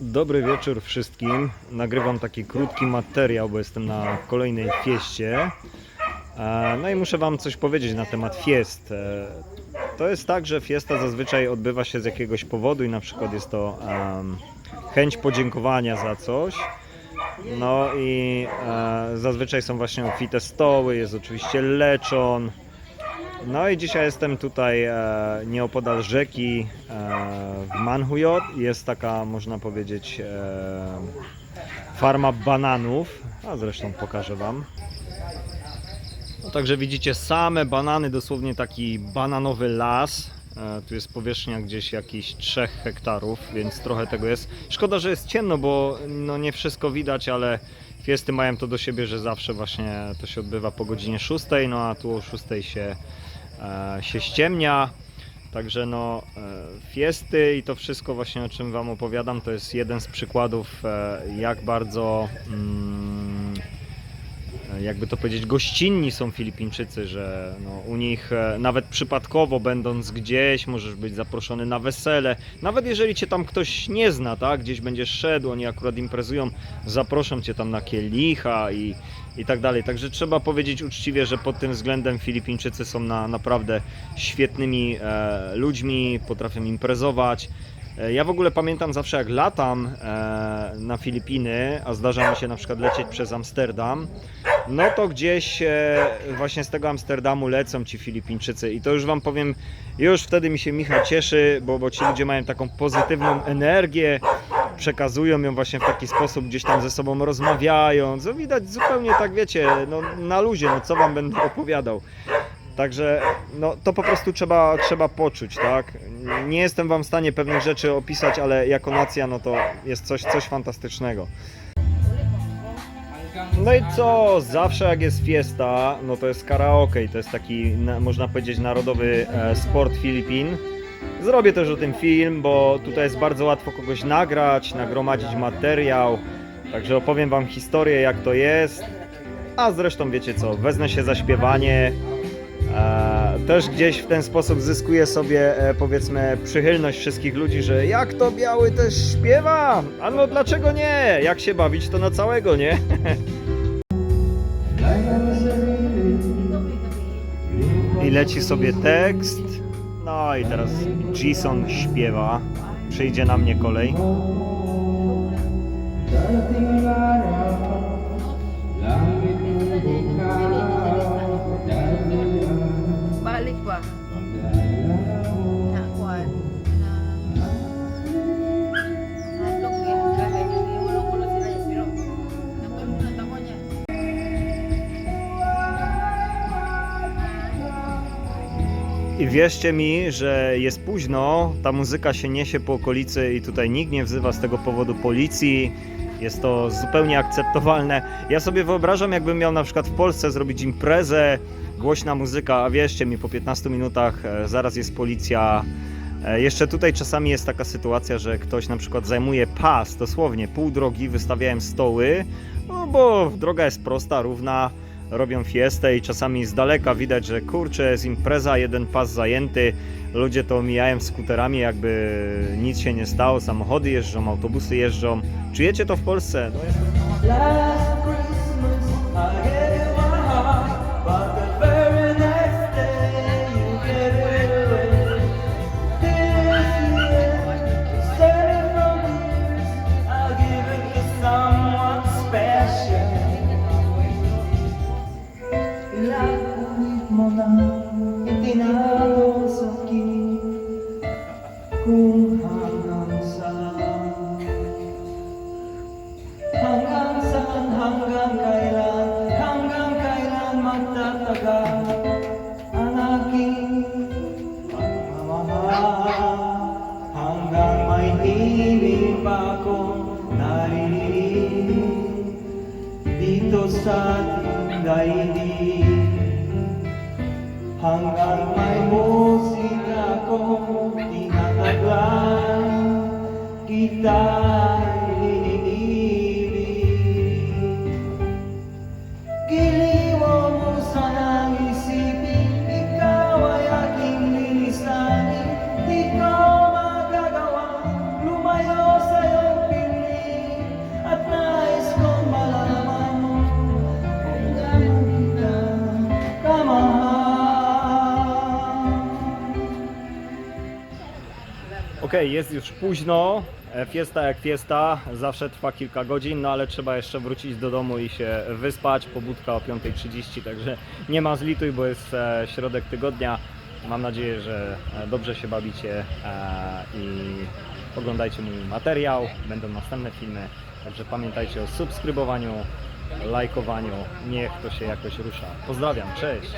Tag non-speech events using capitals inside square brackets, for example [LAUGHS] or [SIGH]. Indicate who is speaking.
Speaker 1: Dobry wieczór wszystkim. Nagrywam taki krótki materiał, bo jestem na kolejnej fieście. E, No i muszę Wam coś powiedzieć na temat fiest. E, To jest tak, że fiesta zazwyczaj odbywa się z jakiegoś powodu i na przykład jest to chęć podziękowania za coś. No i e, zazwyczaj są właśnie obfite stoły, jest oczywiście leczon. No i dzisiaj jestem tutaj e, nieopodal rzeki e, w Manhuyot. Jest taka, można powiedzieć, e, farma bananów. A zresztą pokażę Wam. No, także widzicie same banany, dosłownie taki bananowy las. E, tu jest powierzchnia gdzieś jakichś 3 hektarów, więc trochę tego jest. Szkoda, że jest ciemno, bo no nie wszystko widać, ale fiesty mają to do siebie, że zawsze właśnie to się odbywa po godzinie 6, no a tu o 6 się, się ściemnia. Także no, e, fiesty i to wszystko właśnie o czym Wam opowiadam, to jest jeden z przykładów, e, jak bardzo, mm, e, jakby to powiedzieć, gościnni są Filipińczycy, że no, u nich e, nawet przypadkowo będąc gdzieś, możesz być zaproszony na wesele, nawet jeżeli Cię tam ktoś nie zna, tak, gdzieś będziesz szedł, oni akurat imprezują, zaproszą Cię tam na kielicha i, i tak dalej. Także trzeba powiedzieć uczciwie, że pod tym względem Filipińczycy są na, naprawdę świetnymi e, ludźmi, potrafią imprezować. E, Ja w ogóle pamiętam zawsze jak latam e, na Filipiny, a zdarza mi się na przykład lecieć przez Amsterdam, no to gdzieś e, właśnie z tego Amsterdamu lecą ci Filipińczycy i to już wam powiem, już wtedy mi się Michał cieszy, bo, bo ci ludzie mają taką pozytywną energię, przekazują ją właśnie w taki sposób, gdzieś tam ze sobą rozmawiają, co widać zupełnie tak wiecie, no, na luzie, no co wam będę opowiadał. Także no, to po prostu trzeba, trzeba poczuć, tak? Nie jestem wam w stanie pewnych rzeczy opisać, ale jako nacja no to jest coś, coś fantastycznego. No i co, zawsze jak jest fiesta, no to jest karaoke i to jest taki, na- można powiedzieć, narodowy e, sport Filipin. Zrobię też o tym film, bo tutaj jest bardzo łatwo kogoś nagrać, nagromadzić materiał. Także opowiem wam historię jak to jest. A zresztą wiecie co, wezmę się za śpiewanie. E, też gdzieś w ten sposób zyskuję sobie e, powiedzmy przychylność wszystkich ludzi, że jak to biały też śpiewa? A no dlaczego nie? Jak się bawić to na całego, nie? [LAUGHS] leci sobie tekst. No i teraz Jason śpiewa. Przyjdzie na mnie kolej. I wierzcie mi, że jest późno, ta muzyka się niesie po okolicy i tutaj nikt nie wzywa z tego powodu policji. Jest to zupełnie akceptowalne. Ja sobie wyobrażam, jakbym miał na przykład w Polsce zrobić imprezę, głośna muzyka, a wierzcie mi, po 15 minutach e, zaraz jest policja. E, Jeszcze tutaj czasami jest taka sytuacja, że ktoś na przykład zajmuje pas, dosłownie pół drogi, wystawiałem stoły, no bo droga jest prosta, równa, robią fiestę i czasami z daleka widać, że kurczę, jest impreza, jeden pas zajęty, ludzie to omijają skuterami, jakby nic się nie stało, samochody jeżdżą, autobusy jeżdżą. Czujecie to w Polsce? Jest...
Speaker 2: hanggang saan Hanggang kailan, hanggang kailan magtatagal ang aking pagmamahal. Hanggang may hiling pa dito sa ating daigdig. Hanggang may musika akong tinataglan,
Speaker 1: OK, jest już późno, E, Fiesta jak fiesta, zawsze trwa kilka godzin, no ale trzeba jeszcze wrócić do domu i się wyspać. Pobudka o 5.30, także nie ma zlituj, bo jest e, środek tygodnia. Mam nadzieję, że e, dobrze się bawicie i oglądajcie mój materiał. Będą następne filmy, także pamiętajcie o subskrybowaniu, lajkowaniu. Niech to się jakoś rusza. Pozdrawiam, cześć!